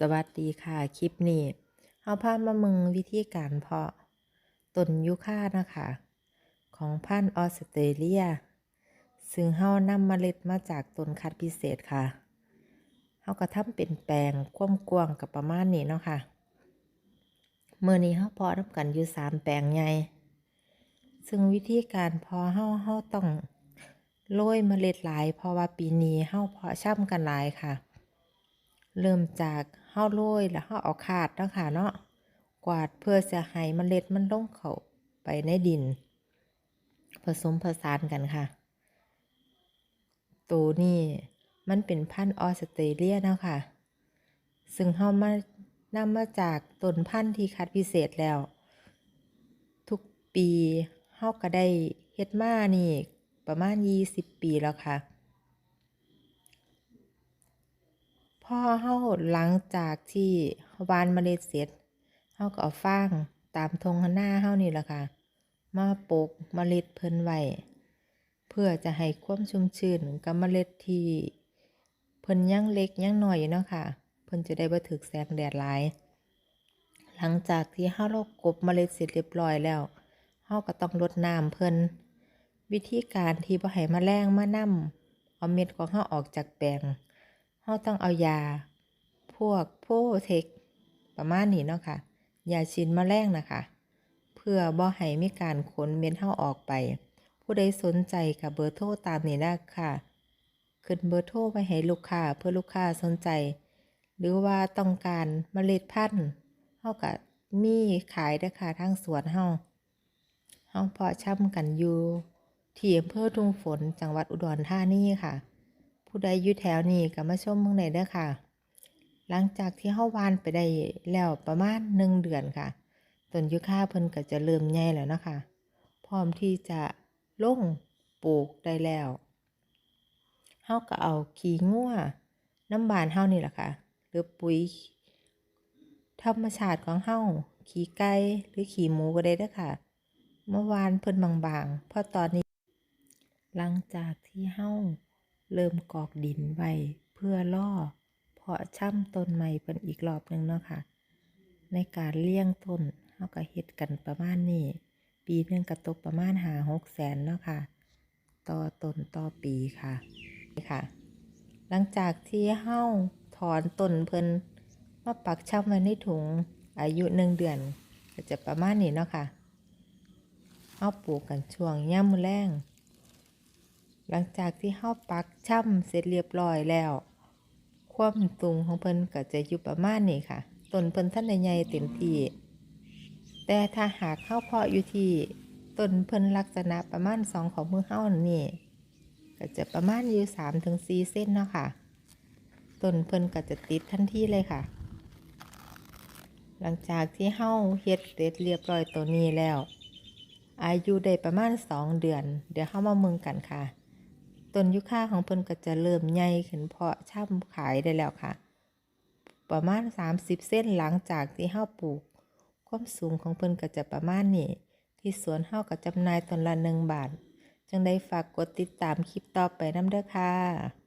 สวัสดีค่ะ คลิปนี้เฮาพามามึงวิธีการเพาะต้นยูคานะคะ ของพันธุ์ออสเตรเลีย ซึ่งเฮานำเมล็ดมาจากต้นคัดพิเศษค่ะเฮาก็ทำเป็นแปลงความกวางกับประมาณนี้เนาะค่ะเมื่อนี้เฮาเพาะนำกันอยู่สามแปลงใหญ่ซึ่งวิธีการเพาะเฮาเฮาต้องโรยเมล็ดหลาย เพราะว่าปีนี้เฮาเพาะช่ำกันหลายค่ะ เริ่มจาก เฮาโรยแล้วเฮาเอาคาดเนาะค่ะเนาะกวาดเพื่อจะให้เมล็ดมันลงเข้าไปในดิน ผสมผสานกันค่ะ ตัวนี้มันเป็นพันธุ์ออสเตรเลียนะค่ะ ซึ่งเฮามานำมาจากต้นพันธุ์ที่คัดพิเศษแล้ว ทุกปีเฮาก็ได้เฮ็ดมานี่ประมาณ 20 ปีแล้วค่ะ พอเฮาหลังจากที่วานเมล็ดเสร็จเฮาก็เอาฟางตามทงหน้าเฮานี่แหละค่ะ มาปลูกเมล็ดเพิ่นไว้เพื่อจะให้ความชุ่มชื้นกับเมล็ดที่เพิ่นยังเล็กยังน้อยอยู่เนาะค่ะ เพิ่นจะได้บ่ถึกแสงแดดหลาย หลังจากที่เฮาลกกบเมล็ดเสร็จเรียบร้อยแล้วเฮาก็ต้องรดน้ำเพิ่นวิธีการที่บ่ให้แมลงมานํเอาเม็ดของเฮาออกจากแปลง เราต้องเอายา พวกโพเทคประมาณนี้เนาะค่ะยาชินแมลงนะคะ เพื่อบ่ให้มีการขนเม็ดเฮาออกไป ผู้ใดสนใจกับเบอร์โทรตามนี้ได้ค่ะ ขึ้นเบอร์โทรไปให้ลูกค้าเพื่อลูกค้าสนใจ หรือว่าต้องการเมล็ดพันธุ์เฮาก็มีขายเด้ค่ะทางสวนเฮาเฮาเพาะช่ำกันอยู่ที่อำเภอทุ่งฝนจังหวัดอุดรธานีค่ะ ผู้ใดอยู่แถวนี้ก็มาชมเมืองไหนเด้อค่ะ หลังจากที่เฮาวานไปได้แล้วประมาณหนึ่งเดือนค่ะต้นยูคาเพิ่นก็จะเริ่มใหญ่แล้วนะคะ พร้อมที่จะลงปลูกได้แล้วเฮาก็เอาขี้งัวน้ำบานเฮานี่แหละค่ะ หรือปุ๋ย ธรรมชาติของเฮาขี้ไก่หรือขี้หมูก็ได้เด้อค่ะ เมื่อวานเพิ่นบางๆเพราะตอนนี้ หลังจากที่เฮา เริ่มกอกดินไว้เพื่อล่อเพาะช่ำต้นใหม่เป็นอีกรอบหนึ่งเนาะค่ะ ในการเลี้ยงต้นเฮาก็เฮ็ดกันประมาณนี้ ปีหนึ่งก็ตกประมาณหาหกแสนเนาะค่ะ ต่อต้นต่อปีค่ะนี่ค่ะ หลังจากที่เฮาถอนต้นเพิ่นมาปักช่ำไว้ในถุงอายุหนึ่งเดือนก็จะประมาณนี้เนาะค่ะเฮาปลูกกันช่วงย่ำมือแรง หลังจากที่เฮาปักช่ำเสร็จเรียบร้อยแล้ว ความสูงของเพิ่นก็จะอยู่ประมาณนี้ค่ะต้นเพิ่นท่านใหญ่เต็มที่แต่ถ้าหากเฮาเพาะอยู่ที่ต้นเพิ่นลักษณะประมาณสองของมือเฮานี่ก็จะประมาณอยู่สามถึงสี่เส้นเนาะค่ะต้นเพิ่นก็จะติดทันทีเลยค่ะ หลังจากที่เฮาเฮ็ดเสร็จเรียบร้อยตัวนี้แล้ว อายุได้ประมาณสองเดือน เดี๋ยวเฮามาเมืองกันค่ะ ต้นยุค่าของเพิ่นก็จะเริ่มใหญ่ขึ้นเพาะช่ำขายได้แล้วค่ะ ประมาณ 30 เส้นหลังจากที่เฮาปลูก ความสูงของเพิ่นก็จะประมาณนี้ ที่สวนเฮาก็จำหน่ายต้นละ1บาท จังได้ฝากกดติดตามคลิปต่อไปน้ำเด้อค่ะ